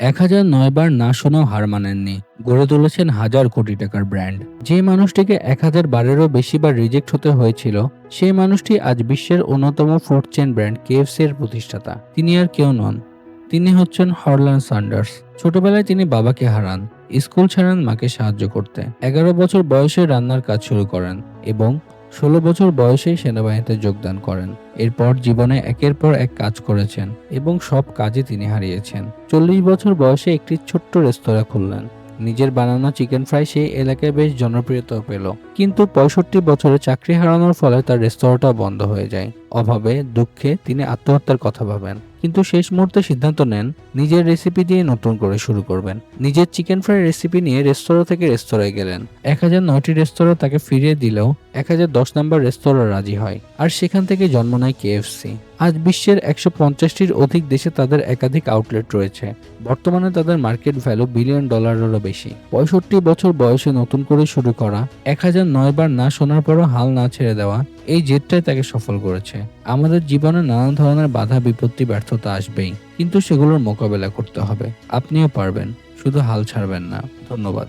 এক হাজার নয় বার না শোনাও হার মানেননি। গড়ে তুলেছেন হাজার কোটি টাকার ব্র্যান্ড। যে মানুষটিকে এক হাজার বারেরও বেশি বার রিজেক্ট হতে হয়েছিল, সেই মানুষটি আজ বিশ্বের অন্যতম ফুড চেন ব্র্যান্ড কেএফসি এর প্রতিষ্ঠাতা। তিনি আর কেউ নন। তিনি হচ্ছেন হরলান সান্ডার্স। ছোটবেলায় তিনি বাবাকে হারান, স্কুল ছাড়ান মাকে সাহায্য করতে। এগারো বছর বয়সে রান্নার কাজ শুরু করেন এবং ষোলো বছর বয়সে সেনাবাহিনীতে যোগদান করেন। এরপর জীবনে একের পর এক কাজ করেছেন এবং সব কাজে তিনি হারিয়েছেন। চল্লিশ বছর বয়সে একটি ছোট্ট রেস্তোরাঁ খুললেন। নিজের বানানো চিকেন ফ্রাই সেই এলাকায় বেশ জনপ্রিয়তা পেল। কিন্তু পঁয়ষট্টি বছরে চাকরি হারানোর ফলে তার রেস্তোরাঁটা বন্ধ হয়ে যায়। অভাবে, দুঃখে তিনি আত্মহত্যার কথা ভাবেন। কিন্তু শেষ মুহূর্তে সিদ্ধান্ত নেন, নিজের রেসিপি দিয়ে নতুন করে শুরু করবেন। নিজের চিকেন ফ্রাই রেসিপি নিয়ে রেস্তোরাঁ থেকে রেস্তোরাঁয় গেলেন। এক হাজার নয়টি রেস্তোরাঁ তাকে ফিরিয়ে দিলেও এক হাজার দশ নম্বর রেস্তোরাঁ রাজি হয়। আর সেখান থেকে জন্ম নেয় কেএফসি আজ বিশ্বের একশো পঞ্চাশটির অধিক দেশে তাদের একাধিক আউটলেট রয়েছে। বর্তমানে তাদের মার্কেট ভ্যালু বিলিয়ন ডলারেরও বেশি। পঁয়ষট্টি বছর বয়সে নতুন করে শুরু করা, এক হাজার নয় বার না শোনার পরও হাল না ছেড়ে দেওয়া এই জেদটাই তাকে সফল করেছে। আমাদের জীবনে নানা ধরনের বাধা, বিপত্তি, ব্যর্থতা আসবেই, কিন্তু সেগুলোর মোকাবেলা করতে হবে। আপনিও পারবেন, শুধু হাল ছাড়বেন না। ধন্যবাদ।